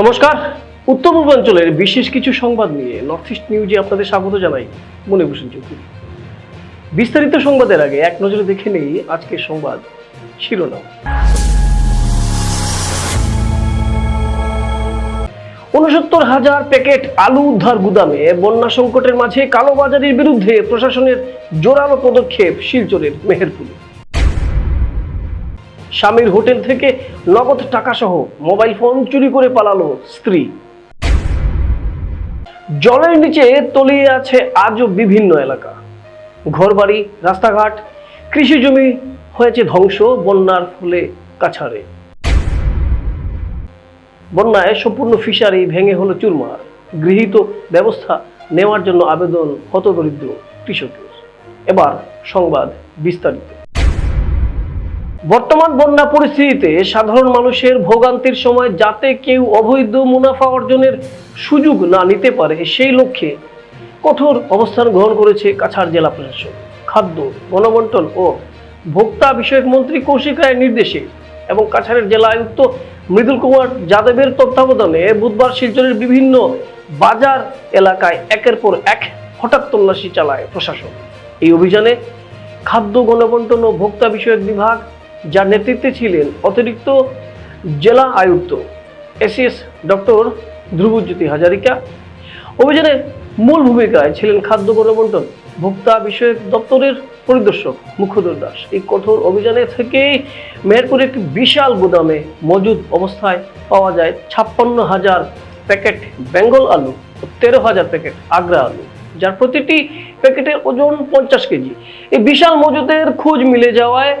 নমস্কার। উত্তর পূর্বাঞ্চলের বিশেষ কিছু সংবাদ নিয়ে নর্থ ইস্ট নিউজে আপনাদের স্বাগত জানাই মনে বসেন চৌধুরী। বিস্তারিত সংবাদের আগে এক নজরে দেখে নেই আজকের সংবাদ শিরোনাম। উনসত্তর হাজার প্যাকেট আলু উদ্ধার গুদামে বন্যা সংকটের মাঝে কালোবাজারির বিরুদ্ধে প্রশাসনের জোরালো পদক্ষেপ শিলচরের মেহেরপুরে। স্বামীর হোটেল থেকে নগদ টাকা সহ মোবাইল ফোন চুরি করে পালালো স্ত্রী। জলের নিচে তলিয়ে আছে আজও বিভিন্ন এলাকা। ঘরবাড়ি, রাস্তাঘাট, কৃষি জমি হয়েছে ধ্বংস, বন্যার ফলে কাছাড়ে। বন্যায় সম্পূর্ণ ফিশারি ভেঙে হলো চুরমার। গৃহীত ব্যবস্থা নেওয়ার জন্য আবেদন হতদরিদ্র কৃষকের। এবার সংবাদ বিস্তারিত। বর্তমান বন্যা পরিস্থিতিতে সাধারণ মানুষের ভোগান্তির সময় যাতে কেউ অবৈধ মুনাফা অর্জনের সুযোগ না নিতে পারে সেই লক্ষ্যে কঠোর অবস্থান গ্রহণ করেছে কাছাড় জেলা প্রশাসন। খাদ্য গণবন্টন ও ভোক্তা বিষয়ক মন্ত্রী কৌশিক রায়ের নির্দেশে এবং কাছাড়ের জেলা আয়ুক্ত মৃদুল কুমার যাদবের তত্ত্বাবধানে বুধবার শিলচরের বিভিন্ন বাজার এলাকায় একের পর এক হঠাৎ তল্লাশি চালায় প্রশাসন। এই অভিযানে খাদ্য গণবন্টন ও ভোক্তা বিষয়ক বিভাগ যার নেতৃত্বে ছিলেন অতিরিক্ত জেলা আয়ুক্ত এসিএস ডক্টর ধ্রুবজ্যোতি হাজারিকা। অভিযানে মূল ভূমিকায় ছিলেন খাদ্য গণবন্টন ভোক্তা বিষয়ক দপ্তরের পরিদর্শক মুখোদর দাস। এই কঠোর অভিযানে থেকেই মেহেরপুরে একটি বিশাল গুদামে মজুদ অবস্থায় পাওয়া যায় ছাপ্পান্ন হাজার প্যাকেট বেঙ্গল আলু ও তেরো হাজার প্যাকেট আগ্রা আলু, যার প্রতিটি প্যাকেটের ওজন পঞ্চাশ কেজি। এই বিশাল মজুদের খোঁজ মিলে যাওয়ায়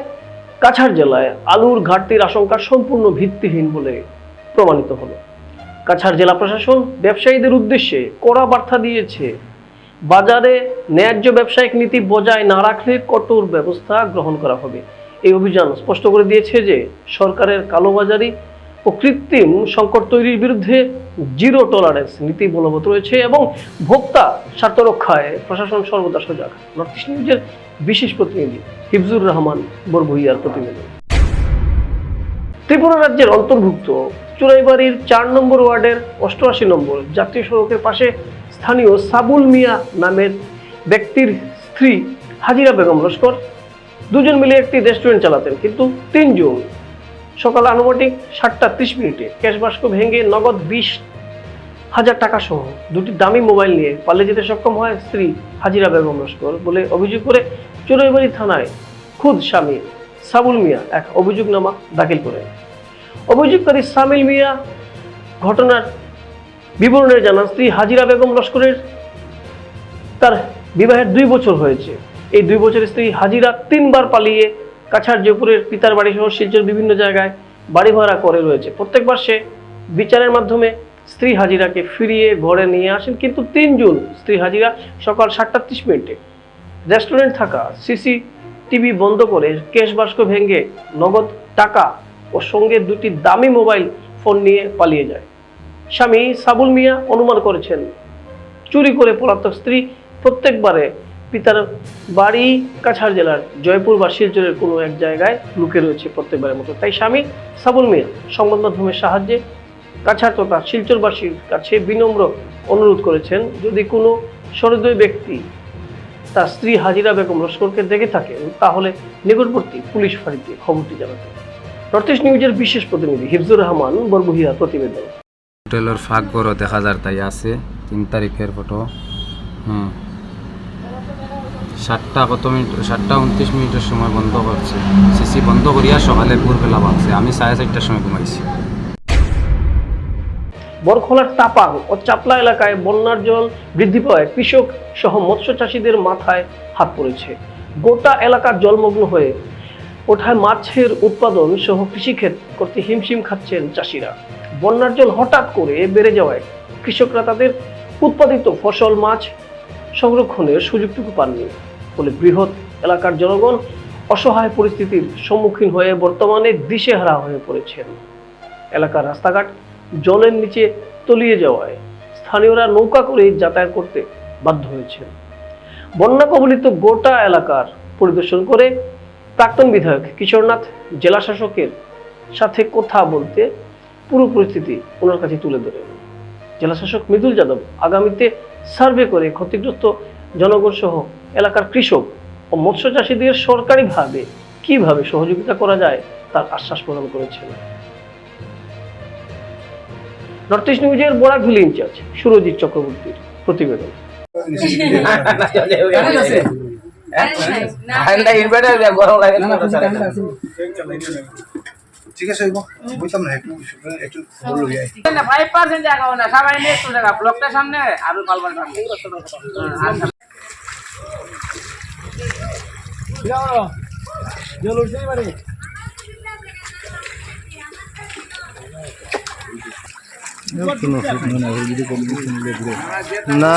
কাছাড় জেলায় আলুর ঘাটতির আশঙ্কা সম্পূর্ণ ভিত্তিহীন বলে প্রমাণিত হলো। কাছাড় জেলা প্রশাসন ব্যবসায়ীদের উদ্দেশ্যে কড়া বার্তা দিয়েছে, বাজারে ন্যায্য ব্যবসায়িক নীতি বজায় না রাখলে কঠোর ব্যবস্থা গ্রহণ করা হবে। এই অভিযান স্পষ্ট করে দিয়েছে যে সরকারের কালোবাজারি ও কৃত্রিম সংকট তৈরির বিরুদ্ধে জিরো টলারেন্স নীতি বলবৎ রয়েছে এবং ভোক্তা স্বার্থ রক্ষায় প্রশাসন সর্বদা সজাগ। নর্থ ইস্ট নিউজের বিশেষ প্রতিনিধি হিফজুর রহমান বরভুইয়ার প্রতিবেদন। ত্রিপুরা রাজ্যের অন্তর্ভুক্ত চুরাইবাড়ির চার নম্বর ওয়ার্ডের অষ্টআশি নম্বর জাতীয় সড়কের পাশে স্থানীয় সাবুল মিয়া নামের ব্যক্তির স্ত্রী হাজিরা বেগম লস্কর। দুজন মিলে একটি রেস্টুরেন্ট চালাতেন, কিন্তু তিনজন সকাল আনুমানিক সাতটা ত্রিশ মিনিটে। ক্যাশ বাস্ক ভেঙে নগদ বিশ হাজার টাকা সহ দুটি দামি মোবাইল নিয়ে পালিয়ে যেতে সক্ষম হয় স্ত্রী হাজিরা বেগম লস্কর বলে অভিযোগ করে চুরাইবাড়ি থানায় খুদ স্বামী সাবুল মিয়া এক অভিযোগনামা দাখিল করেন। অভিযোগকারী সামিল মিয়া ঘটনার বিবরণে জানান, স্ত্রী হাজিরা বেগম লস্করের তার বিবাহের দুই বছর হয়েছে। এই দুই বছরের স্ত্রী হাজিরা তিনবার পালিয়ে কাছাড় জয়পুরের পিতার বাড়ি সহ শিলচর বিভিন্ন জায়গায় বাড়ি ভাড়া করে রয়েছে। প্রত্যেকবার সে বিচারের মাধ্যমে স্ত্রী হাজিরাকে ফিরিয়ে ঘরে নিয়ে আসেন, কিন্তু তিন জুন স্ত্রী হাজিরা সকাল সাতটা ত্রিশ মিনিটে রেস্টুরেন্ট থাকা সিসি টিভি বন্ধ করে কেশ বাস্ক ভেঙে নগদ টাকা ও সঙ্গে দুটি দামি মোবাইল ফোন নিয়ে পালিয়ে যায়। স্বামী সাবুল মিয়া অনুমান করেছেন, চুরি করে পলাতক স্ত্রী প্রত্যেকবারে পিতার বাড়ি কাছাড় জেলার জয়পুর বা শিলচরের কোনো এক জায়গায় লুকে রয়েছে প্রত্যেকবারের মতো। তাই স্বামী সাবুল মিয়া সংবাদ মাধ্যমের সাহায্যে কাছাড় তথা শিলচরবাসীর কাছে বিনম্র অনুরোধ করেছেন, যদি কোনো সহৃদয় ব্যক্তি তার স্ত্রী হাজিরা বেগম লস্করকে দেখে থাকে, তাহলে নিকটবর্তী পুলিশ ফাঁড়িতে খবরটি জানাতে। নর্থ ইস্ট নিউজের বিশেষ প্রতিনিধি হিফজুর রহমান, বরবহিয়া প্রতিবেদন। হোটেলের ফাঁক বড় দেখা যার তাই আছে। তিন তারিখের ফটো হুম। সাতটা কত মিনিট, সাতটা উনত্রিশ মিনিটের সময় বন্ধ করছে। সিসি বন্ধ করিয়া সকালে ভোরবেলা ভাবছে আমি সাড়ে চারটার সময় ঘুমাইছি। বরখোলার তাপাং ও চাপলা এলাকায় বন্যার জল বৃদ্ধি পাওয়ায় কৃষক সহ মৎস্য চাষীদের মাথায় হাত পড়েছে। গোটা এলাকা জলমগ্ন হয়ে ওঠায় মাছের উৎপাদন সহ কৃষিক্ষেত করতে হিমশিম খাচ্ছেন চাষিরা। বন্যার জল হঠাৎ করে বেড়ে যাওয়ায় কৃষকরা তাদের উৎপাদিত ফসল, মাছ সংরক্ষণের সুযোগটুকু পাননি, ফলে বৃহৎ এলাকার জনগণ অসহায় পরিস্থিতির সম্মুখীন হয়ে বর্তমানে দিশেহারা হয়ে পড়েছেন। এলাকার রাস্তাঘাট জলের নিচে তলিয়ে যাওয়ায় স্থানীয়রা নৌকা করে যাতায়াত করতে বাধ্য হয়েছেন। বন্যা কবলিত গোটা এলাকার পরিদর্শন করে প্রাক্তন বিধায়ক কিশোরনাথ জেলা শাসকের সাথে কথা বলতে পুরো পরিস্থিতি ওনার কাছে তুলে ধরেন। জেলা শাসক মৃদুল যাদব আগামীতে সার্ভে করে ক্ষতিগ্রস্ত জনগণ সহ এলাকার কৃষক ও মৎস্য চাষীদের সরকারিভাবে কীভাবে সহযোগিতা করা যায় তার আশ্বাস প্রদান করেছেন নর্থ ইস্ট নিউজের বরাকভিলি ইনচার্জ সুরজিৎ চক্রবর্তীর প্রতিবেদন ঠিক আছে বুঝতাম না একটু একটু খবর লই আই জায়গা না সবাই নিয়ে একটু জায়গা ব্লকটার সামনে আর পালবার সামনে। না।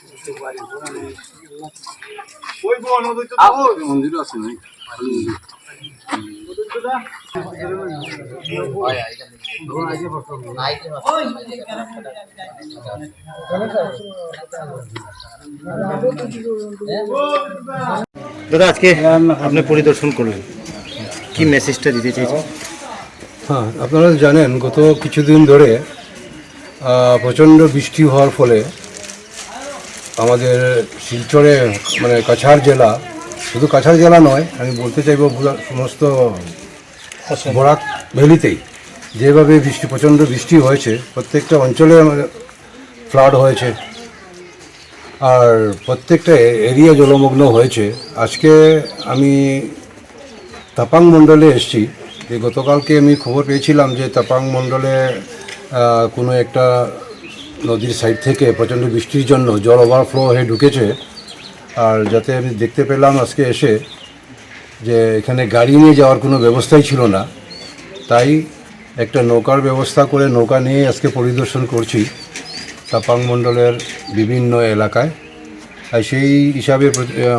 দাদা, আজকে আপনি পরিদর্শন করলেন। কি মেসেজটা দিতে চাইছেন? হ্যাঁ আপনারা জানেন, গত কিছুদিন ধরে প্রচণ্ড বৃষ্টি হওয়ার ফলে আমাদের শিলচরে মানে কাছাড় জেলা শুধু কাছাড় জেলা নয় আমি বলতে চাইব সমস্ত বরাক ভ্যালিতেই। যেভাবে বৃষ্টি প্রচণ্ড বৃষ্টি হয়েছে প্রত্যেকটা অঞ্চলে ফ্লাড হয়েছে। আর প্রত্যেকটা এরিয়া জলমগ্ন হয়েছে। আজকে আমি তাপাং মণ্ডলে এসেছি। যে গতকালকে আমি খবর পেয়েছিলাম যে তাপাং মণ্ডলে কোনো একটা নদীর সাইড থেকে প্রচণ্ড বৃষ্টির জন্য জল ওভারফ্লো হয়ে ঢুকেছে। আর যাতে আমি দেখতে পেলাম আজকে এসে যে এখানে গাড়ি নিয়ে যাওয়ার কোনো ব্যবস্থাই ছিল না তাই একটা নৌকার ব্যবস্থা করে নৌকা নিয়ে আজকে পরিদর্শন করছি তাপাং মণ্ডলের বিভিন্ন এলাকায়। আর সেই হিসাবে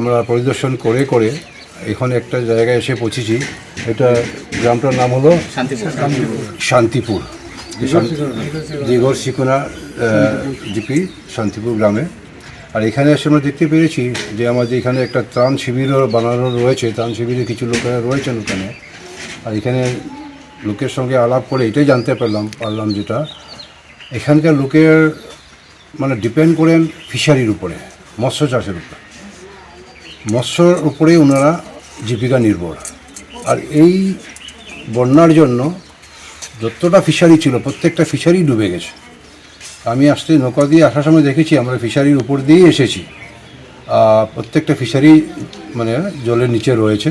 আমরা পরিদর্শন করে করে এখন একটা জায়গায় এসে পৌঁছেছি। এটা গ্রামটার নাম হলো শান্তিপুর। যে দিগর শিকুনা জিপি শান্তিপুর গ্রামে। আর এখানে এসে আমরা দেখতে পেরেছি যে আমাদের এখানে একটা ত্রাণ শিবিরও বানানো রয়েছে। ত্রাণ শিবিরে কিছু লোকেরা রয়েছেন ওখানে। আর এখানে লোকের সঙ্গে আলাপ করে এটাই জানতে পারলাম পারলাম যেটা এখানকার লোকের মানে ডিপেন্ড করেন ফিশারির উপরে, মৎস্য চাষের উপরে। মৎস্যর উপরেই ওনারা জীবিকা নির্ভর। আর এই বন্যার জন্য যতটা ফিশারি ছিল, প্রত্যেকটা ফিশারি ডুবে গেছে। আমি আসতে নৌকা দিয়ে আসার সময় দেখেছি, আমরা ফিশারির উপর দিয়েই এসেছি। প্রত্যেকটা ফিশারি মানে জলের নিচে রয়েছে।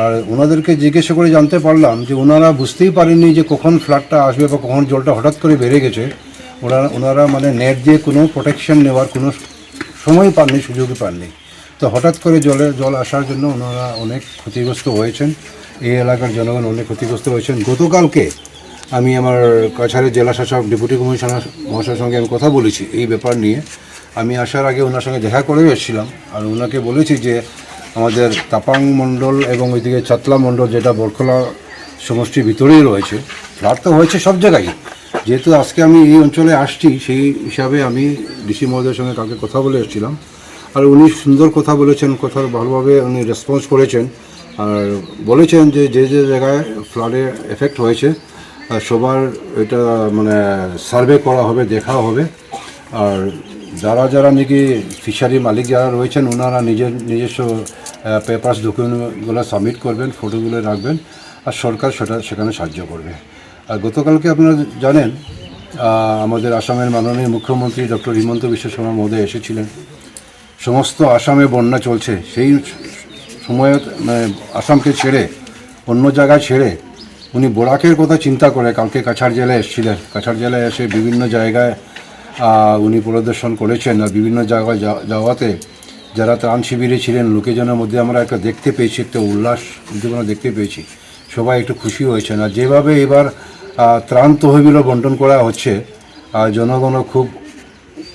আর ওনাদেরকে জিজ্ঞাসা করে জানতে পারলাম যে ওনারা বুঝতেই পারেননি যে কখন ফ্লাডটা আসবে বা কখন জলটা হঠাৎ করে বেড়ে গেছে। ওনারা ওনারা মানে নেট দিয়ে কোনো প্রোটেকশন নেওয়ার কোনো সময় পাননি, সুযোগই পাননি। তো হঠাৎ করে জলের জল আসার জন্য ওনারা অনেক ক্ষতিগ্রস্ত হয়েছেন। এই এলাকার জনগণ অনেক ক্ষতিগ্রস্ত হয়েছেন। গতকালকে আমি আমার কাছাড়ের জেলা শাসক ডেপুটি কমিশনার মহাশয়ের সঙ্গে আমি কথা বলেছি এই ব্যাপার নিয়ে। আমি আসার আগে ওনার সঙ্গে দেখা করেও এসেছিলাম আর ওনাকে বলেছি যে আমাদের তাপাং মণ্ডল এবং ওইদিকে চাতলা মণ্ডল যেটা বরখলা সমষ্টির ভিতরেই রয়েছে ফ্লাড তো হয়েছে সব জায়গায়। যেহেতু আজকে আমি এই অঞ্চলে আসছি, সেই হিসাবে আমি ডিসি মহোদয়ের সঙ্গে কালকে কথা বলে এসেছিলাম। আর উনি সুন্দর কথা বলেছেন কথা ভালোভাবে উনি রেসপন্স করেছেন। আর বলেছেন যে যে যে জায়গায় ফ্লাডে এফেক্ট হয়েছে সবার এটা মানে সার্ভে করা হবে, দেখা হবে। আর যারা যারা নাকি ফিশারি মালিক যারা রয়েছেন, ওনারা নিজের নিজস্ব পেপার্স ডকুমেন্টগুলো সাবমিট করবেন ফটোগুলো রাখবেন, আর সরকার সেটা, সেখানে সাহায্য করবে। আর গতকালকে আপনারা জানেন আমাদের আসামের মাননীয় মুখ্যমন্ত্রী ডক্টর হিমন্ত বিশ্ব শর্মা মহোদয় এসেছিলেন। সমস্ত আসামে বন্যা চলছে। সেই সময়ে মানে আসামকে ছেড়ে, অন্য জায়গায় ছেড়ে উনি বোরাকের কথা চিন্তা করে কালকে কাছাড় জেলায় এসেছিলেন। কাছাড় জেলায় এসে বিভিন্ন জায়গায় উনি পরিদর্শন করেছেন আর বিভিন্ন জায়গায় যাওয়াতে যারা ত্রাণ শিবিরে ছিলেন লোকেজনের মধ্যে আমরা একটা দেখতে পেয়েছি একটা উল্লাস উদ্দীপনা দেখতে পেয়েছি। সবাই একটু খুশি হয়েছেন। আর যেভাবে এবার ত্রাণ তহবিলও বন্টন করা হচ্ছে আহ, জনগণও খুব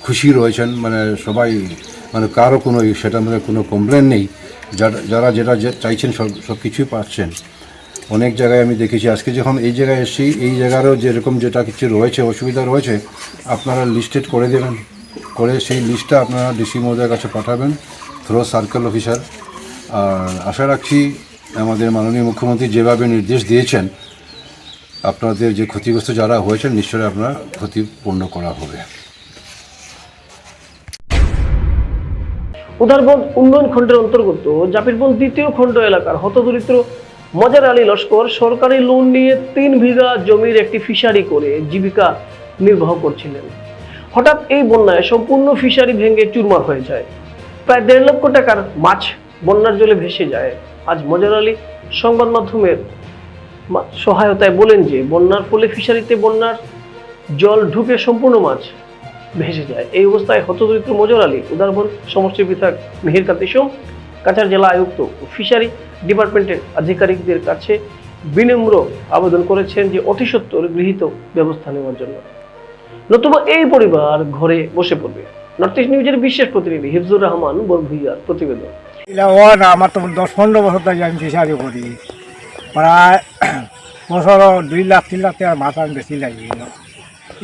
খুশি রয়েছেন। মানে সবাই মানে কারও কোনো সেটার মধ্যে কোনো কমপ্লেন নেই। যারা যারা যেটা চাইছেন সব সব কিছুই পাচ্ছেন। অনেক জায়গায় আমি দেখেছি। আজকে যখন এই জায়গায় এসেছি, এই জায়গারও যেরকম যেটা কিছু রয়েছে, অসুবিধা রয়েছে, আপনারা লিস্টেড করে দেবেন। করে সেই লিস্টটা আপনারা ডিসি মহোদয়ের কাছে পাঠাবেন থ্রো সার্কেল অফিসার আর আশা রাখছি আমাদের মাননীয় মুখ্যমন্ত্রী যেভাবে নির্দেশ দিয়েছেন, আপনাদের যে ক্ষতিগ্রস্ত যারা হয়েছেন, নিশ্চয়ই আপনার ক্ষতিপূর্ণ করা হবে। উদারবন উন্নয়ন খণ্ডের অন্তর্গত জাপিরবন দ্বিতীয় খণ্ড এলাকার হতদরিদ্র মজার আলী লস্কর, সরকারি লোন নিয়ে তিন বিঘা জমির একটি ফিশারি করে জীবিকা নির্বাহ করছিলেন। হঠাৎ এই বন্যায় সম্পূর্ণ ফিশারি ভেঙে চুরমার হয়ে যায়। প্রায় দেড় লক্ষ টাকার মাছ বন্যার জলে ভেসে যায়। আজ মজার আলী সংবাদ মাধ্যমের সহায়তায় বলেন যে, বন্যার ফলে ফিশারিতে বন্যার জল ঢুকে সম্পূর্ণ মাছ ভেসে যায়। এই অবস্থায় হতদরিদ্র মজর আলী, উদারবন সমষ্টি বিধায়ক মিহির কান্তি কাছাড় জেলা আয়ুক্ত ফিশারি ডিপার্টমেন্টের আধিকারিকদের কাছে বিনম্র আবেদন করেছেন যে অতি সত্বর গৃহীত ব্যবস্থা নেওয়ার জন্য। নতুবা এই পরিবার ঘরে বসে পড়বে। নর্থ ইস্ট নিউজের বিশেষ প্রতিনিধি হিফজুর রহমান বরভুইয়ার প্রতিবেদন। আমার তো দশ পনেরো বছর থেকে আমি ফিশারি করি। প্রায় বছর দুই লাখ, তিন লাখ টাকার মাছ আমি বেশি লাগি।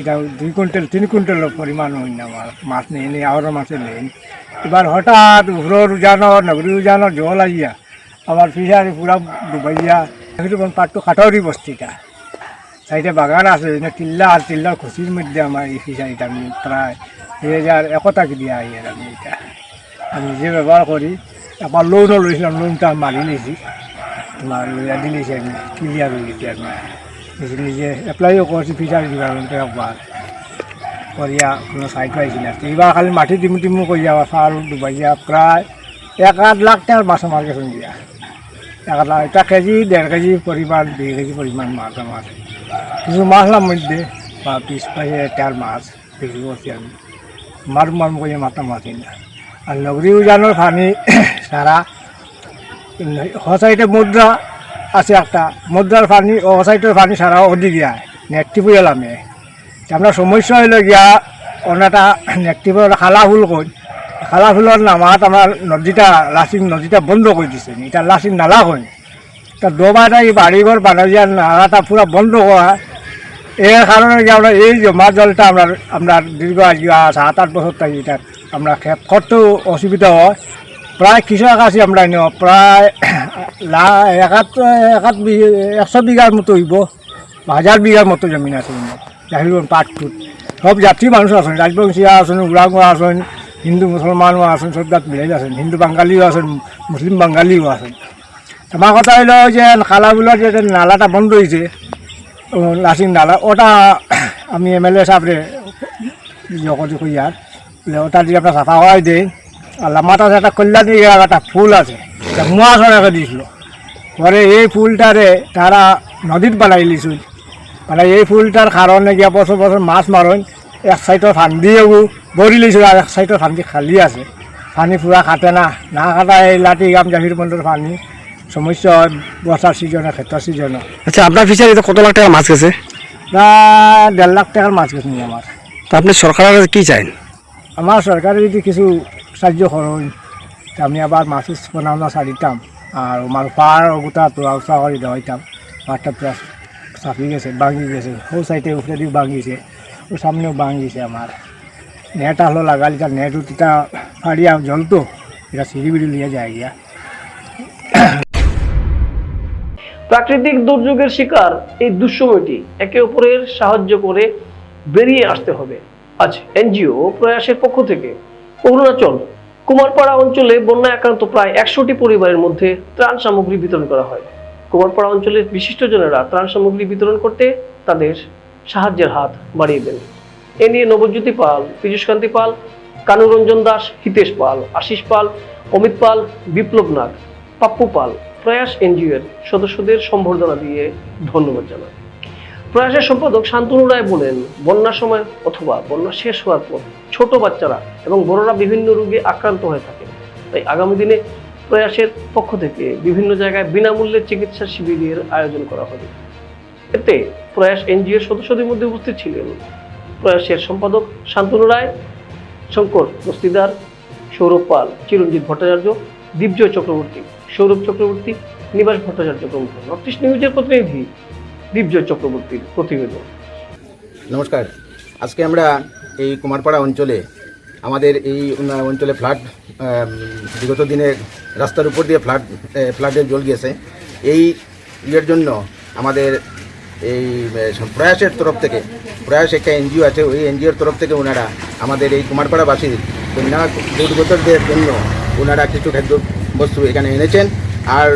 এটা দুই কুইন্টাল, তিন কুইন্টালের পরিমাণ হই না আমার মাছ নেই নেই আরও মাছের নেই। এবার হঠাৎ উহরোর উজানোর নগরী উজানোর জল আইয়া আমার ফিশারি পুরা ডুবাইয়া এখন পাট্টু কাঠৌরি বস্তিটা সাইডে বাগান আছে টিল্লা আর টিল্লার খুশির মধ্যে আমার এই ফিশারিটা আমি প্রায় দুই হাজার একতাকে দিয়ে আই আমি এটা। আমি নিজে ব্যবহার করি আবার লোনও লইছিলাম লোনটা মারি নিয়েছি তোমার লইয়া দিলেছি আমি ক্লিয়ার হয়ে গেছি আমি নিজে নিজে এপ্লাইও করছি ফিচার ডিপার্টমেন্টে একবার করিয়া কোনো সাইড পাইছি না খালি মাটি টিমু টিমু করিয়া সার ডুবাইয়া প্রায় এক আধ লাখ টাকার মাছ আমার দিয়া। এক আধ লাখ একটা কেজি, দেড় কেজি পরিমাণ, দুই কেজি পরিমাণ মাছ আমার কিছু মাছলাম মধ্যে, বা পিস পাইছে টার মাছ বিক্রি করছি আমি মারুম মারুম করে মাথা মাছি না আর নগরী উজানোর পানি সারা হসাইটে মুদ্রা আছে একটা মুদ্রার পানি ও হসাইটের পানি সারা ওদিকে আয় নেটটি পুয়ালামে আমরা সমস্যা হইল গিয়া ওনাটা নেটটি খালা ফুল কই খালা ফুলের নামাত আমার নদীটা লাসিং নদীটা বন্ধ করে দিছে। এটা লাসিং নালা কই তা দোবাটা এই বাড়িঘর বানাইয়া নালাটা পুরা বন্ধ করা এর কারণে কি আমরা এই জমা জলটা আমরা আমরা দীর্ঘ আজকে সাত আট বছর থাকি এটা আমরা করতেও অসুবিধা হয়। প্রায় কৃষক আছি আমরা নিও প্রায় একাত একাত একশো বিঘার মতো হইব। হাজার বিঘার মতো জমিন আছে জাহির পাট টুট সব জাতি মানুষ আছেন রাজবংশীয়া আছেন উড়াঙ্গা আছেন হিন্দু মুসলমানও আছেন জাত মিলাই আছেন, হিন্দু বাঙালিও আছেন, মুসলিম বাঙালিও আছেন। আমার কথা হইল যে খালাগুলোর যে নালাটা বন্ধ হয়েছে লাসিং নালা, ওটা আমি এম এল এ সাহেবরে যখন কইয়ার বলে ওটা দিয়ে আপনার সাফা হওয়াই দেয় আর লামাটা একটা কল্যাণী একটা ফুল আছে মুয়া সরাকে দিয়েছিল পরে এই ফুলটারে তারা নদীত বানাই লিছিল মানে এই ফুলটার কারণে গিয়া বছর বছর মাছ মারণ এক সাইডৰ ফান্দিও বৰি লৈছোঁ আৰু এক সাইডৰ ফান্দি খালী আছে। পানী পুৰা কাটে না না কাটা এই লাটি গাম জাহির বন্ধৰ পানী সমস্যা হয় বর্ষার সিজনে ক্ষেত্রের সিজনে আচ্ছা আপনার ফিশারিতে কত লাখ টাকা মাছ গেছে? প্রায় দেড় লাখ টাকার মাছ গেছে আমার তা আপনি সরকারের কি চাইন আমার সরকারে যদি কিছু সাহায্য করেন আমি আবার মাছ বানানো সারিতাম আর আমার পার গোটা তোলা উৎসাহ করে দেওয়াইতাম পাটটা পুরা চাপি গেছে ভাঙি গেছে ও সাইডে উপরে দিয়ে ভাঙিছে। ও সামনেও ভাঙিছে আমার। নেট হলো লাগালি, তার নেট উঠিটা ফাড়িয়া জলতো এটা সিঁড়ি লিয়ে যায় গিয়া। প্রাকৃতিক দুর্যোগের শিকার এই দুঃসময়টি একে অপরের সাহায্য করে বেরিয়ে আসতে হবে। আজ এনজিও প্রয়াসের পক্ষ থেকে অরুণাচল, কুমারপাড়া অঞ্চলে বন্যা আক্রান্ত প্রায় একশোটি পরিবারের মধ্যে ত্রাণ সামগ্রী বিতরণ করা হয়। কুমারপাড়া অঞ্চলের বিশিষ্টজনেরা ত্রাণ সামগ্রী বিতরণ করতে তাদের সাহায্যের হাত বাড়িয়ে দেন। এ নিয়ে নবজ্যোতি পাল, পীযুষকান্তি পাল, কানুরঞ্জন দাস, হিতেশ পাল, আশিস পাল, অমিত পাল, বিপ্লব নাগ, পাপ্পু পাল, প্রয়াস এনজিও এর সদস্যদের সম্বর্ধনা দিয়ে ধন্যবাদ জানান প্রয়াসের সম্পাদক শান্তনু রায় বলেন, বন্যার সময় অথবা বন্যা শেষ হওয়ার পর ছোট বাচ্চারা এবং বড়রা বিভিন্ন রোগে আক্রান্ত হয়ে থাকে। তাই আগামী দিনে প্রয়াসের পক্ষ থেকে বিভিন্ন জায়গায় বিনামূল্যে চিকিৎসা শিবিরের আয়োজন করা হবে। এতে প্রয়াস এনজিওর সদস্যদের মধ্যে উপস্থিত ছিলেন। প্রয়াসের সম্পাদক শান্তনু রায়, শঙ্কর দস্তিদার সৌরভ পাল, চিরঞ্জিত ভট্টাচার্য দীপজয় চক্রবর্তী, সৌরভ চক্রবর্তী, নিবাস ভট্টাচার্য প্রমুখ। নর্থ ইস্ট নিউজের প্রতিনিধি দীপজয় চক্রবর্তীর প্রতিবেদন নমস্কার। আজকে আমরা এই কুমারপাড়া অঞ্চলে, আমাদের এই অঞ্চলে ফ্লাড বিগত দিনের রাস্তার উপর দিয়ে ফ্লাড ফ্লাডের জল গিয়েছে। এই ইয়ের জন্য আমাদের এই প্রয়াসের তরফ থেকে, প্রয়াস একটা এনজিও আছে, ওই এনজিওর তরফ থেকে ওনারা আমাদের এই কুমারপাড়াবাসীর বন্যা দুর্গতদের জন্য ওনারা কিছু খাদ্য বস্তু এখানে এনেছেন। আর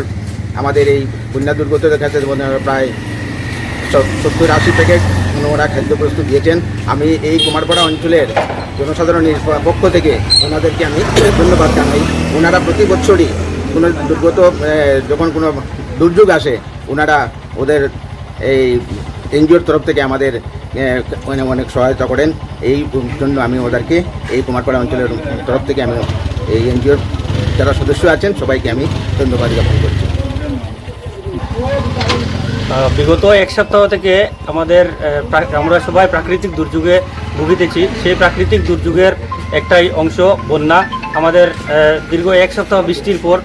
আমাদের এই বন্যা দুর্গতদের কাছে প্রায় সত্তর আশি প্যাকেট ওনারা খাদ্য প্রস্তুত দিয়েছেন। আমি এই কুমারপাড়া অঞ্চলের জনসাধারণের পক্ষ থেকে ওনাদেরকে আমি ধন্যবাদ জানাই। ওনারা প্রতি বছরই কোনো দুর্গত যখন কোনো দুর্যোগ আসে, ওনারা ওদের এই এনজিওর তরফ থেকে আমাদের মানে অনেক সহায়তা করেন। এই জন্য আমি ওদেরকে এই কুমারপাড়া অঞ্চলের তরফ থেকে আমি এই এনজিওর যারা সদস্য আছেন, সবাইকে আমি ধন্যবাদ জ্ঞাপন করছি। বিগত এক সপ্তাহ থেকে আমাদের আমরা সবাই প্রাকৃতিক দুর্যোগে ভুগিতেছি। সেই প্রাকৃতিক দুর্যোগের একটাই অংশ বন্যা। আমাদের দীর্ঘ এক সপ্তাহ বৃষ্টির পর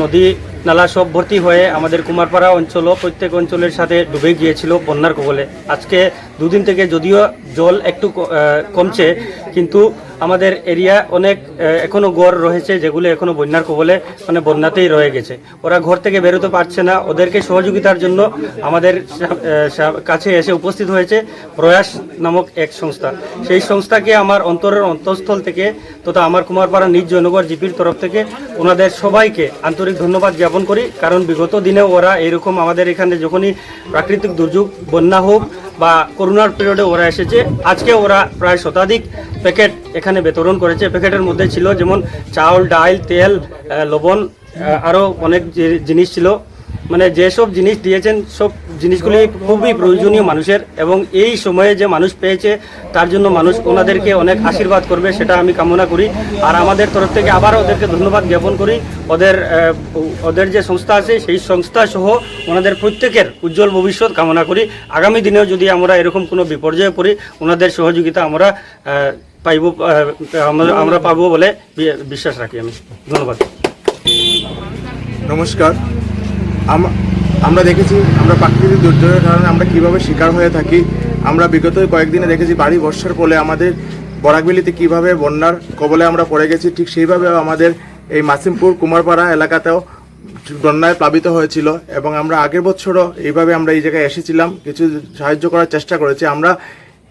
নদী নালা সব ভর্তি হয়ে আমাদের কুমারপাড়া অঞ্চলও প্রত্যেক অঞ্চলের সাথে ডুবে গিয়েছিল বন্যার কবলে। আজকে দুদিন থেকে যদিও জল একটু কমছে, কিন্তু আমাদের এরিয়া অনেক আহ, এখনও গড় রয়েছে যেগুলো এখনও বন্যার কবলে মানে বন্যাতেই রয়ে গেছে। ওরা ঘর থেকে বেরোতে পারছে না। ওদেরকে সহযোগিতার জন্য আমাদের কাছে এসে উপস্থিত হয়েছে প্রয়াস নামক এক সংস্থা। সেই সংস্থাকে আমার অন্তরের অন্তঃস্থল থেকে তথা আমার কুমারপাড়া নিজ জনগর জিপির তরফ থেকে ওনাদের সবাইকে আন্তরিক ধন্যবাদ জ্ঞাপন করি। কারণ বিগত দিনে ওরা এরকম আমাদের এখানে যখনই প্রাকৃতিক দুর্যোগ বন্যা হোক বা করোনার পিরিয়ডে ওরা এসেছে। আজকে ওরা প্রায় শতাধিক প্যাকেট এখানে বিতরণ করেছে। প্যাকেটের মধ্যে ছিল যেমন চাউল, ডাল, তেল লবণ আরও অনেক জিনিস ছিল। মানে যেসব জিনিস দিয়েছেন, সব জিনিসগুলি খুবই প্রয়োজনীয় মানুষের এবং এই সময়ে যে মানুষ পেয়েছে, তার জন্য মানুষ ওনাদেরকে অনেক আশীর্বাদ করবে, সেটা আমি কামনা করি। আর আমাদের তরফ থেকে আবার ওদেরকে ধন্যবাদ জ্ঞাপন করি। ওদের ওদের যে সংস্থা আছে, সেই সংস্থা সহ ওনাদের প্রত্যেকের উজ্জ্বল ভবিষ্যৎ কামনা করি। আগামী দিনেও যদি আমরা এরকম কোনো বিপর্যয়ে পড়ি, ওনাদের সহযোগিতা আমরা পাইব আমরা- পাবো বলে বিশ্বাস রাখি আমি। ধন্যবাদ। নমস্কার। আমরা দেখেছি, আমরা প্রাকৃতিক দুর্যোগের কারণে আমরা কীভাবে শিকার হয়ে থাকি। আমরা বিগত কয়েকদিনে দেখেছি বাড়ি বর্ষার ফলে আমাদের বরাকবিলিতে কীভাবে বন্যার কবলে আমরা পড়ে গেছি, ঠিক সেইভাবে আমাদের এই মাসিমপুর কুমারপাড়া এলাকাতেও বন্যায় প্লাবিত হয়েছিল এবং আমরা আগের বছরও এইভাবে আমরা এই জায়গায় এসেছিলাম। কিছু সাহায্য করার চেষ্টা করেছি। আমরা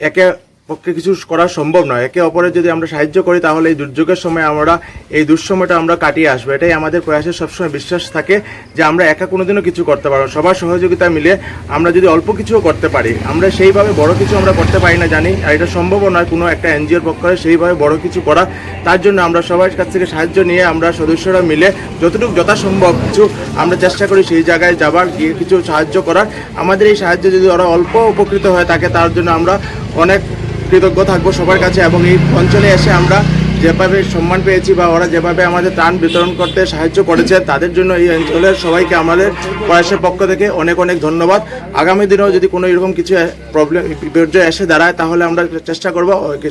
একে পক্ষে কিছু করা সম্ভব নয়। একে অপরের যদি আমরা সাহায্য করি, তাহলে এই দুর্যোগের সময় আমরা, এই দুঃসময়টা আমরা কাটিয়ে আসব। এটাই আমাদের প্রয়াসের সবসময় বিশ্বাস থাকে যে আমরা একা কোনোদিনও কিছু করতে পারব। সবার সহযোগিতা মিলে আমরা যদি অল্প কিছুও করতে পারি, আমরা সেইভাবে বড় কিছু আমরা করতে পারি না জানি, আর এটা সম্ভবও নয় কোনো একটা এনজিওর পক্ষে সেইভাবে বড় কিছু করা। তার জন্য আমরা সবার কাছ থেকে সাহায্য নিয়ে আমরা সদস্যরা মিলে যতটুকু যথাসম্ভব কিছু আমরা চেষ্টা করি সেই জায়গায় যাবার, গিয়ে কিছু সাহায্য করার। আমাদের এই সাহায্য যদি ওরা অল্প উপকৃত হয়ে থাকে তার জন্য আমরা অনেক কৃতজ্ঞ থাকব সবার কাছে এবং এই অঞ্চলে এসে আমরা যেভাবে সম্মান পেয়েছি বা ওরা যেভাবে আমাদের ত্রাণ বিতরণ করতে সাহায্য করেছে, তাদের জন্য এই অঞ্চলের সবাইকে আমাদের প্রয়াসের পক্ষ থেকে অনেক অনেক ধন্যবাদ। আগামী দিনেও যদি কোনো এরকম কিছু প্রবলেম বিপর্যয় এসে দাঁড়ায়, তাহলে আমরা চেষ্টা করব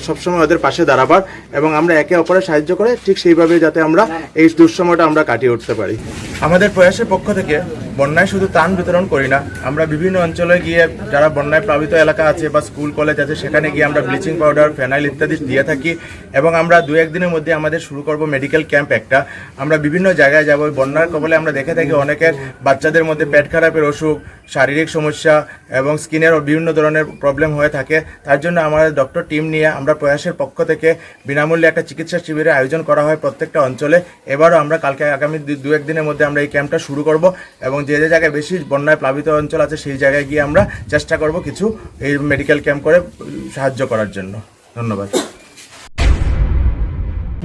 সবসময় ওদের পাশে দাঁড়াবার এবং আমরা একে অপরের সাহায্য করে ঠিক সেইভাবে যাতে আমরা এই দুঃসময়টা আমরা কাটিয়ে উঠতে পারি। আমাদের প্রয়াসের পক্ষ থেকে বন্যায় শুধু ত্রাণ বিতরণ করি না, আমরা বিভিন্ন অঞ্চলে গিয়ে যারা বন্যায় প্লাবিত এলাকা আছে বা স্কুল, কলেজ আছে, সেখানে গিয়ে আমরা ব্লিচিং পাউডার, ফেনাইল ইত্যাদি দিয়ে থাকি এবং আমরা দু একদিনের মধ্যে আমাদের শুরু করব মেডিকেল ক্যাম্প একটা। আমরা বিভিন্ন জায়গায় যাব। বন্যার কবলে আমরা দেখে থাকি অনেকের বাচ্চাদের মধ্যে পেট খারাপের অসুখ, শারীরিক সমস্যা এবং স্কিনের বিভিন্ন ধরনের প্রবলেম হয়ে থাকে। তার জন্য আমাদের ডক্টর টিম নিয়ে আমরা প্রয়াসের পক্ষ থেকে বিনামূল্যে একটা চিকিৎসা শিবিরের আয়োজন করা হয় প্রত্যেকটা অঞ্চলে। এবারও আমরা কালকে আগামী দু একদিনের মধ্যে আমরা এই ক্যাম্পটা শুরু করব এবং যে যে জায়গায় বেশি বন্যায় প্লাবিত অঞ্চল আছে সেই জায়গায় গিয়ে আমরা চেষ্টা করব কিছু এই মেডিকেল ক্যাম্প করে সাহায্য করার জন্য। ধন্যবাদ।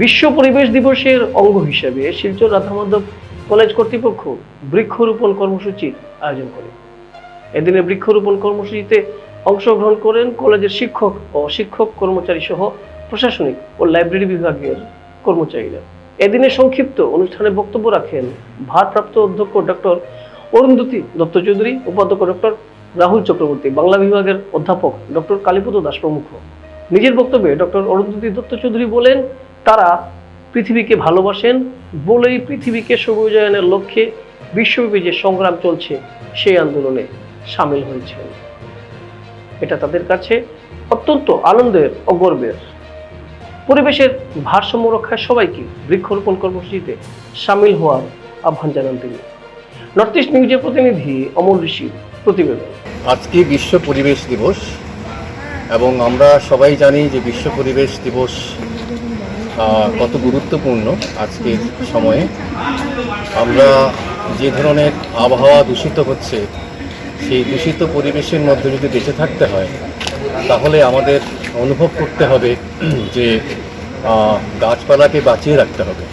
বিশ্ব পরিবেশ দিবসের অঙ্গ হিসেবে শিলচর রাধামাধব কলেজ কর্তৃপক্ষ বৃক্ষরোপণ কর্মসূচির আয়োজন করে। এদিনে বৃক্ষরোপণ কর্মসূচিতে অংশগ্রহণ করেন কলেজের শিক্ষক ও শিক্ষক কর্মচারী সহ প্রশাসনিক ও লাইব্রেরি বিভাগের কর্মচারীরা। এদিনে সংক্ষিপ্ত অনুষ্ঠানে বক্তব্য রাখেন ভারপ্রাপ্ত অধ্যক্ষ ডক্টর অরুন্ধতী দত্ত চৌধুরী, উপাধ্যক্ষ ডক্টর রাহুল চক্রবর্তী, বাংলা বিভাগের অধ্যাপক ডক্টর কালীপদ দাস প্রমুখ। নিজের বক্তব্যে ডক্টর অরুন্ধতী দত্ত চৌধুরী বলেন তারা পৃথিবীকে ভালোবাসেন বলেই পৃথিবীকে সবুজায়নের লক্ষ্যে বিশ্বব্যাপী যে সংগ্রাম চলছে, সেই আন্দোলনে সামিল হয়েছেন। এটা তাদের কাছে অত্যন্ত আনন্দের ও গর্বের। পরিবেশের ভারসাম্য রক্ষায় সবাইকে বৃক্ষরোপণ কর্মসূচিতে সামিল হওয়ার আহ্বান জানান তিনি। নর্থ ইস্ট নিউজের প্রতিনিধি অমল ঋষির প্রতিবেদন। আজকে বিশ্ব পরিবেশ দিবস এবং আমরা সবাই জানি যে বিশ্ব পরিবেশ দিবস কত গুরুত্বপূর্ণ আজকের সময়ে। আমরা যে ধরনের আবহাওয়া দূষিত হচ্ছে, সেই দূষিত পরিবেশের মধ্যে যদি বেঁচে থাকতে হয়, তাহলে আমাদের অনুভব করতে হবে যে গাছপালাকে বাঁচিয়ে রাখতে হবে।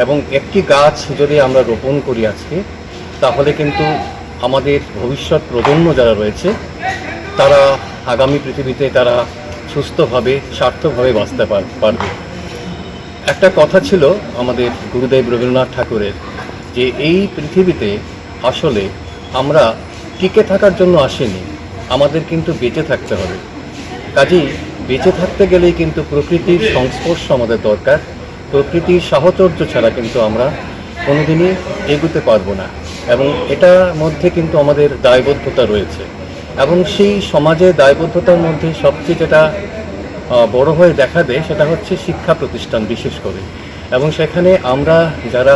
এবং একটি গাছ যদি আমরা রোপণ করি আজকে, তাহলে কিন্তু আমাদের ভবিষ্যৎ প্রজন্ম যারা রয়েছে, তারা আগামী পৃথিবীতে তারা সুস্থভাবে, স্বার্থভাবে বাঁচতে পার- পারবে। একটা কথা ছিল আমাদের গুরুদেব রবীন্দ্রনাথ ঠাকুরের যে এই পৃথিবীতে আসলে আমরা টিকে থাকার জন্য আসেনি, আমাদের কিন্তু বেঁচে থাকতে হবে। কাজেই বেঁচে থাকতে গেলেই কিন্তু প্রকৃতির সংস্পর্শ আমাদের দরকার, প্রকৃতির সাহচর্য ছাড়া কিন্তু আমরা কোনোদিনই এগুতে পারব না। এবং এটার মধ্যে কিন্তু আমাদের দায়বদ্ধতা রয়েছে। এবং সেই সমাজে দায়বদ্ধতার মধ্যে সবচেয়ে যেটা বড় হয়ে দেখা দেয় সেটা হচ্ছে শিক্ষা প্রতিষ্ঠান বিশেষ করে। এবং সেখানে আমরা যারা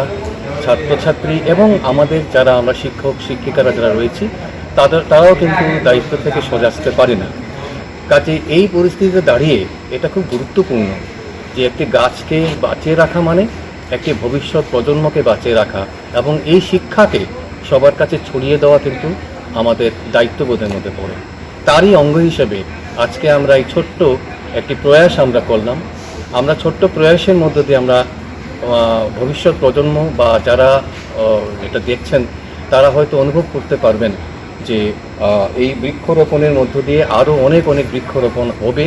ছাত্রছাত্রী এবং আমাদের যারা আমরা শিক্ষক, শিক্ষিকারা যারা রয়েছি, তাদের, তারাও কিন্তু দায়িত্ব থেকে সরে আসতে পারে না। কাজে এই পরিস্থিতিতে দাঁড়িয়ে এটা খুব গুরুত্বপূর্ণ যে একটি গাছকে বাঁচিয়ে রাখা মানে একটি ভবিষ্যৎ প্রজন্মকে বাঁচিয়ে রাখা এবং এই শিক্ষাকে সবার কাছে ছড়িয়ে দেওয়া কিন্তু আমাদের দায়িত্ববোধের মধ্যে পড়ে। তারই অঙ্গ হিসেবে আজকে আমরা এই ছোট্ট একটি প্রয়াস আমরা করলাম। আমরা ছোট্ট প্রয়াসের মধ্য দিয়ে আমরা ভবিষ্যৎ প্রজন্ম বা যারা এটা দেখছেন, তারা হয়তো অনুভব করতে পারবেন যে এই বৃক্ষরোপণের মধ্য দিয়ে আরও অনেক অনেক বৃক্ষরোপণ হবে,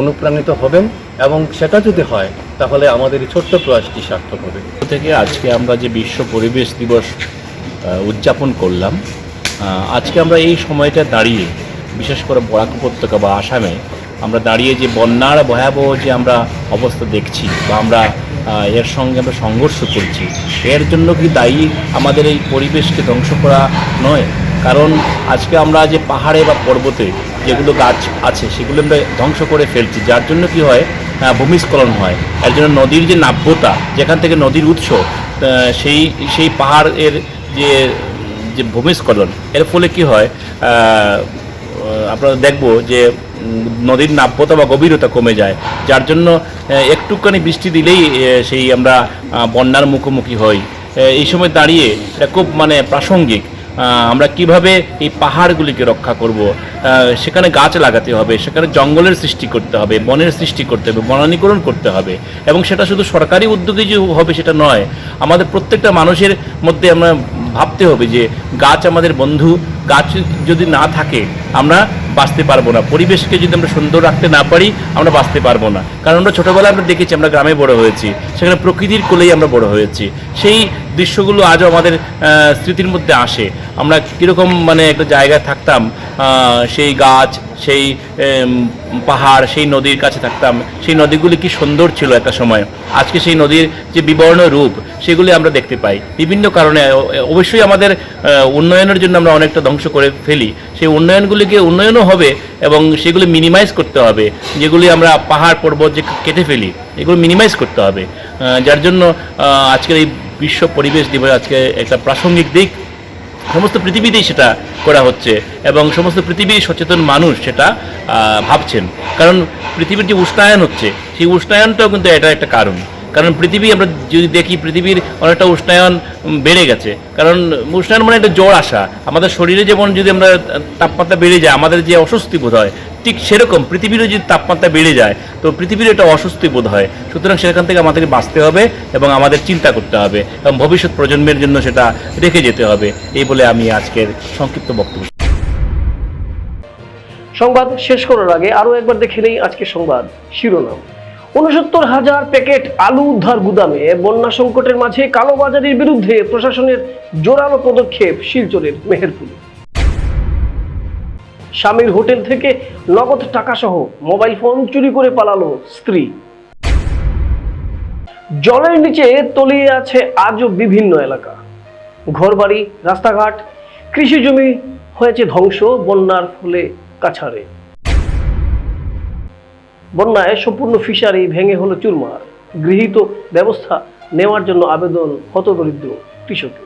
অনুপ্রাণিত হবেন এবং সেটা যদি হয়, তাহলে আমাদের এই ছোট্ট প্রয়াসটি সার্থক হবে। থেকে আজকে আমরা যে বিশ্ব পরিবেশ দিবস উদযাপন করলাম আজকে আমরা এই সময়টা দাঁড়িয়ে, বিশেষ করে বরাক উপত্যকা বা আসামে আমরা দাঁড়িয়ে যে বন্যার ভয়াবহ যে আমরা অবস্থা দেখছি বা আমরা এর সঙ্গে আমরা সংঘর্ষ করছি, এর জন্য কি দায়ী আমাদের এই পরিবেশকে ধ্বংস করা নয়? কারণ আজকে আমরা যে পাহাড়ে বা পর্বতে যেগুলো গাছ আছে, সেগুলো আমরা ধ্বংস করে ফেলছি, যার জন্য কি হয় ভূমিস্খলন হয়। এর জন্য নদীর যে নাব্যতা, যেখান থেকে নদীর উৎস সেই সেই পাহাড়ের যে যে ভূমিস্খলন, এর ফলে কি হয় আপনারা দেখব যে নদীর নাব্যতা বা গভীরতা কমে যায়, যার জন্য একটুখানি বৃষ্টি দিলেই সেই আমরা বন্যার মুখোমুখি হই। এই সময় দাঁড়িয়ে এটা খুব মানে প্রাসঙ্গিক। আমরা কীভাবে এই পাহাড়গুলিকে রক্ষা করব? সেখানে গাছ লাগাতে হবে, সেখানে জঙ্গলের সৃষ্টি করতে হবে, বনের সৃষ্টি করতে হবে, বনানীকরণ করতে হবে। এবং সেটা শুধু সরকারি উদ্যোগে যে হবে সেটা নয়, আমাদের প্রত্যেকটা মানুষের মধ্যে আমরা ভাবতে হবে যে গাছ আমাদের বন্ধু, গাছ যদি না থাকে, আমরা বাঁচতে পারব না। পরিবেশকে যদি আমরা সুন্দর রাখতে না পারি, আমরা বাঁচতে পারব না। কারণ আমরা ছোটোবেলায় আমরা দেখেছি, আমরা গ্রামে বড় হয়েছি, সেখানে প্রকৃতির কোলেই আমরা বড় হয়েছি। সেই দৃশ্যগুলো আজও আমাদের স্মৃতির মধ্যে আসে। আমরা কীরকম মানে একটা জায়গায় থাকতাম সেই গাছ সেই পাহাড়, সেই নদীর কাছে থাকতাম। সেই নদীগুলি কি সুন্দর ছিল একটা সময়। আজকে সেই নদীর যে বিবর্ণ রূপ, সেগুলি আমরা দেখতে পাই। বিভিন্ন কারণে অবশ্যই আমাদের উন্নয়নের জন্য আমরা অনেকটা ধ্বংস করে ফেলি। সেই উন্নয়নগুলিকে উন্নয়নও হবে এবং সেগুলি মিনিমাইজ করতে হবে। যেগুলি আমরা পাহাড়, পর্বত যে কেটে ফেলি, এগুলো মিনিমাইজ করতে হবে। যার জন্য আজকের এই বিশ্ব পরিবেশ দিবস আজকে একটা প্রাসঙ্গিক দিক। সমস্ত পৃথিবীতেই সেটা করা হচ্ছে এবং সমস্ত পৃথিবীর সচেতন মানুষ সেটা ভাবছেন। কারণ পৃথিবীর যে উষ্ণায়ন হচ্ছে, সেই উষ্ণায়নটাও কিন্তু এটা একটা কারণ। কারণ পৃথিবী আমরা যদি দেখি, পৃথিবীর অনেকটা উষ্ণায়ন বেড়ে গেছে। কারণ উষ্ণায়ন মানে একটা জ্বর আসা। আমাদের শরীরে যেমন যদি আমরা তাপমাত্রা বেড়ে যায়, আমাদের যে অস্বস্তি বোধ হয় ঠিক সেরকম, পৃথিবীরও যদি তাপমাত্রা বেড়ে যায়, তো পৃথিবীর একটা অস্বস্তি বোধ হয়। সুতরাং সেখান থেকে আমাদেরকে বাঁচতে হবে এবং আমাদের চিন্তা করতে হবে এবং ভবিষ্যৎ প্রজন্মের জন্য সেটা রেখে যেতে হবে। এই বলে আমি আজকের সংক্ষিপ্ত বক্তব্য। সংবাদ শেষ করার আগে আরও একবার দেখে নেই আজকের সংবাদ শিরোনাম। উনসত্তর হাজার প্যাকেট আলু উদ্ধার গুদামে বন্যা সংকটের মাঝে কালোবাজারির বিরুদ্ধে প্রশাসনের জোরালো পদক্ষেপ শিলচরের মেহেরপুরে। স্বামীর হোটেল থেকে নগদ টাকা সহ মোবাইল ফোন চুরি করে পালালো স্ত্রী। জলের নিচে তলিয়ে আছে আজও বিভিন্ন এলাকা। ঘরবাড়ি, রাস্তাঘাট, কৃষি জমি হয়েছে ধ্বংস, বন্যার ফলে কাছাড়ে। বন্যায় সম্পূর্ণ ফিশারি ভেঙে হলো চুরমার। গৃহীত ব্যবস্থা নেওয়ার জন্য আবেদন হতদরিদ্র কৃষকের।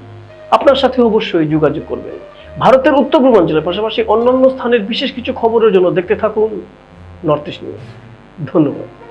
আপনার সাথে অবশ্যই যোগাযোগ করবেন। ভারতের উত্তর পূর্বাঞ্চলের পাশাপাশি অন্যান্য স্থানের বিশেষ কিছু খবরের জন্য দেখতে থাকুন নর্থ ইস্ট নিউজ ধন্যবাদ।